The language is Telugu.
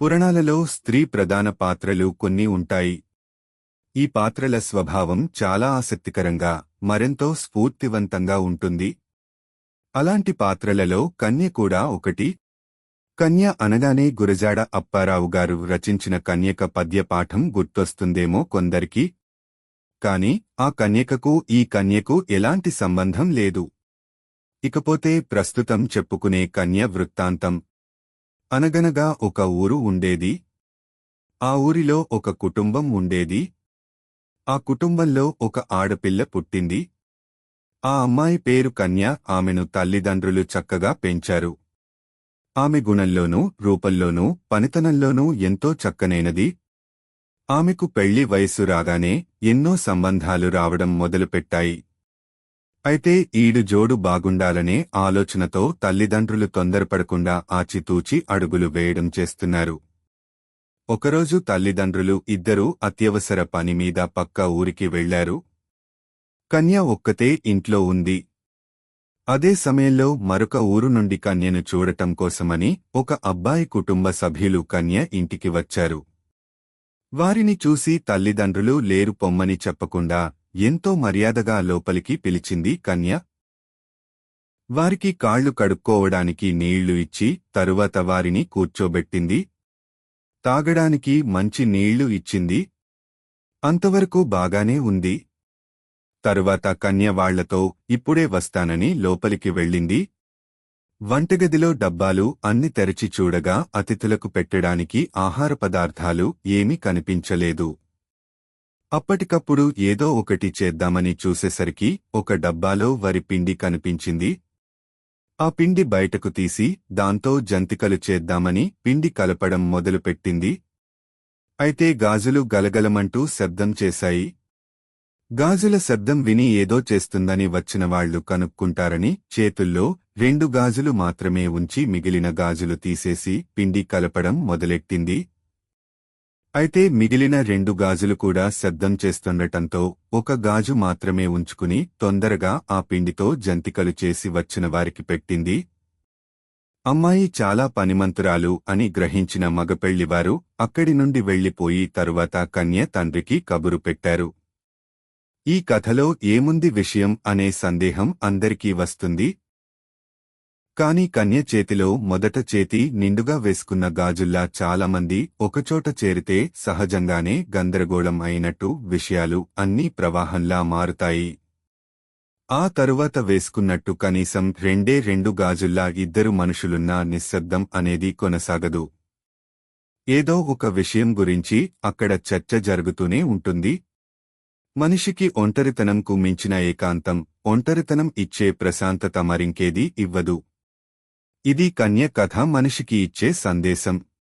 పురాణాలలో స్త్రీ ప్రధాన పాత్రలు కొన్ని ఉంటాయి. ఈ పాత్రల స్వభావం చాలా ఆసక్తికరంగా మరెంతో స్ఫూర్తివంతంగా ఉంటుంది. అలాంటి పాత్రలలో కన్య కూడా ఒకటి. కన్య అనగానే గురజాడ అప్పారావు గారు రచించిన కన్యక పద్య పాఠం గుర్తొస్తుందేమో కొందరికి. కాని ఆ కన్యకకు ఈ కన్యకు ఎలాంటి సంబంధం లేదు. ఇకపోతే ప్రస్తుతం చెప్పుకునే కన్య వృత్తాంతం. అనగనగా ఒక ఊరు ఉండేది. ఆ ఊరిలో ఒక కుటుంబం ఉండేది. ఆ కుటుంబంలో ఒక ఆడపిల్ల పుట్టింది. ఆ అమ్మాయి పేరు కన్య ఆమెను తల్లిదండ్రులు చక్కగా పెంచారు. ఆమె గుణంలోనూ రూపంలోనూ పనితనంలోనూ ఎంతో చక్కనైనది. ఆమెకు పెళ్ళి వయస్సు రాగానే ఎన్నో సంబంధాలు రావడం మొదలుపెట్టాయి. అయితే ఈడు జోడు బాగుండాలనే ఆలోచనతో తల్లిదండ్రులు తొందరపడకుండా ఆచితూచి అడుగులు వేయడం చేస్తున్నారు. ఒకరోజు తల్లిదండ్రులు ఇద్దరూ అత్యవసర పని మీద పక్క ఊరికి వెళ్ళారు కన్య ఒక్కతే ఇంట్లో ఉంది. అదే సమయంలో మరొక ఊరు నుండి కన్యను చూడటం కోసమని ఒక అబ్బాయి కుటుంబ సభ్యులు కన్య ఇంటికి వచ్చారు. వారిని చూసి తల్లిదండ్రులు లేరు పొమ్మని చెప్పకుండా ఎంతో మర్యాదగా లోపలికి పిలిచింది కన్య. వారికి కాళ్ళు కడుక్కోవడానికి నీళ్ళు ఇచ్చి తరువాత వారిని కూర్చోబెట్టింది. తాగడానికి మంచి నీళ్ళు ఇచ్చింది. అంతవరకు బాగానే ఉంది. తరువాత కన్య వాళ్ళతో ఇప్పుడే వస్తానని లోపలికి వెళ్ళింది. వంటగదిలో డబ్బాలు అన్ని తెరచి చూడగా అతిథులకు పెట్టడానికి ఆహార పదార్థాలు ఏమీ కనిపించలేదు. అప్పటికప్పుడు ఏదో ఒకటి చేద్దామని చూసేసరికి ఒక డబ్బాలో వరి పిండి కనిపించింది. ఆ పిండి బయటకు తీసి దాంతో జంతికలు చేద్దామని పిండి కలపడం మొదలుపెట్టింది. అయితే గాజులు గలగలమంటూ శబ్దం చేశాయి. గాజుల శబ్దం విని ఏదో చేస్తుందని వచ్చిన వాళ్ళు కనుక్కుంటారని చేతుల్లో రెండు గాజులు మాత్రమే ఉంచి మిగిలిన గాజులు తీసేసి పిండి కలపడం మొదలెట్టింది. అయితే మిగిలిన రెండు గాజులు కూడా శబ్దం చేస్తుండటంతో ఒక గాజు మాత్రమే ఉంచుకుని తొందరగా ఆ పిండితో జంతికలు చేసి వచ్చిన వారికి పెట్టింది. అమ్మాయి చాలా పనిమంతురాలు అని గ్రహించిన మగపెళ్ళివారు అక్కడి నుండి వెళ్ళిపోయి తరువాత కన్య తండ్రికి కబురు పెట్టారు. ఈ కథలో ఏముంది విషయం అనే సందేహం అందరికీ వస్తుంది. కాని కన్య చేతిలో మొదట చేతి నిండుగా వేసుకున్న గాజుల్లా చాలామంది ఒకచోట చేరితే సహజంగానే గందరగోళం అయినట్టు విషయాలు అన్నీ ప్రవాహంలా మారుతాయి. ఆ తరువాత వేసుకున్నట్టు కనీసం రెండే రెండు గాజుల్లా ఇద్దరు మనుషులున్నా నిశ్శబ్దం అనేది కొనసాగదు. ఏదో ఒక విషయం గురించి అక్కడ చర్చ జరుగుతూనే ఉంటుంది. మనిషికి ఒంటరితనంకు మించిన ఏకాంతం ఒంటరితనం ఇచ్చే ప్రశాంతత మరింకేదీ ఇవ్వదు. ఇది కన్య కథ మనిషికి ఇచ్చే సందేశం.